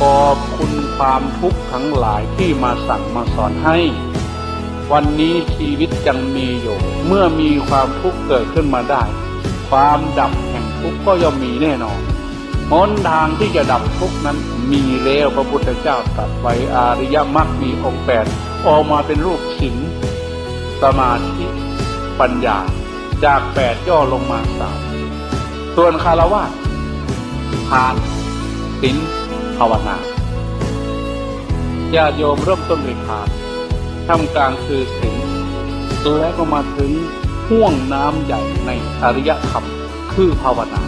ขอบคุณความทุกข์ทั้งหลายที่มาสั่งมาสอนให้ วันนี้ชีวิตยังมีอยู่ เมื่อมีความทุกข์เกิดขึ้นมาได้ ความดับแห่งทุกข์ก็ย่อมมีแน่นอนหนทางที่จะดับทุกข์นั้นมีแล้วพระพุทธเจ้าตรัสไว้อาริยมรรคมีองค์แปดออกมาเป็นรูปศีลสมาธิปัญญาจากแปดย่อลงมาสามส่วนคารวะทานศีล ภาวนาญาติโยมเริ่มต้นด้วยทานทำกลางคือศีลและก็มาถึงห่วงน้ำใหญ่ในอริยธรรมคือภาวนา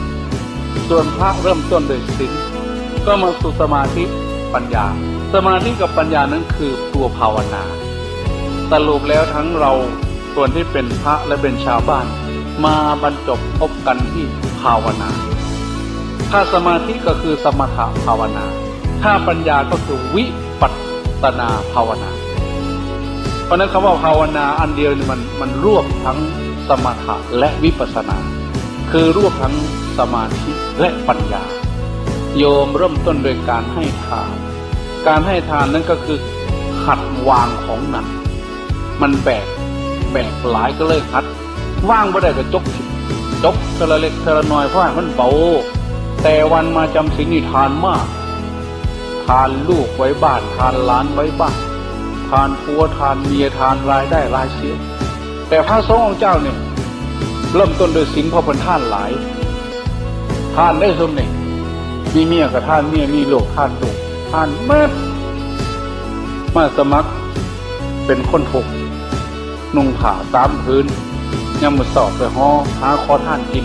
ส่วนพระเริ่มต้นโด้วยศีลก็มาสู่สมาธิปัญญา สมาธิกับปัญญานั้นคือตัวภาวนา สรุปแล้วทั้งเราส่วนที่เป็นพระและเป็นชาวบ้าน มาบรรจบพบกันที่ภาวนา ถ้าสมาธิก็คือสมถะภาวนา ถ้าปัญญาก็คือวิปัสนาภาวนา เพราะนั้นคำว่าภาวนาอันเดียวนี่มันมันรวบทั้งสมถะและวิปัสนา คือรวบทั้งสมาธิและปัญญา โยมเริ่มต้นโดยการให้ทาน การให้ทานนั้นก็คือหัดวางของหนัก มันแบกแบกหลายก็เลยหัดว่างบ่ได้ก็จกทิ้งจกเทละเล็กเทละน้อยเพราะมันเบาแต่วันมาจำศีลนี่ทานมากานลูกไว้บ้านทานหล้านไว้บ้านทานผัวทานเมียทานรายได้รายเสียแต่พระสงฆ์องค์เจ้าเนี่ยเริ่มต้นโดยศีลเพราะเป็นท่านหลายท่านได้สมเนี่ยมีเมียกับท่านเมียมีลูกท่านลูกท่านเมื่อมาสมัครเป็นคนถกนุ่งผ้าตามพื้นยามมือสอบไปห่อหาคอท่านกิน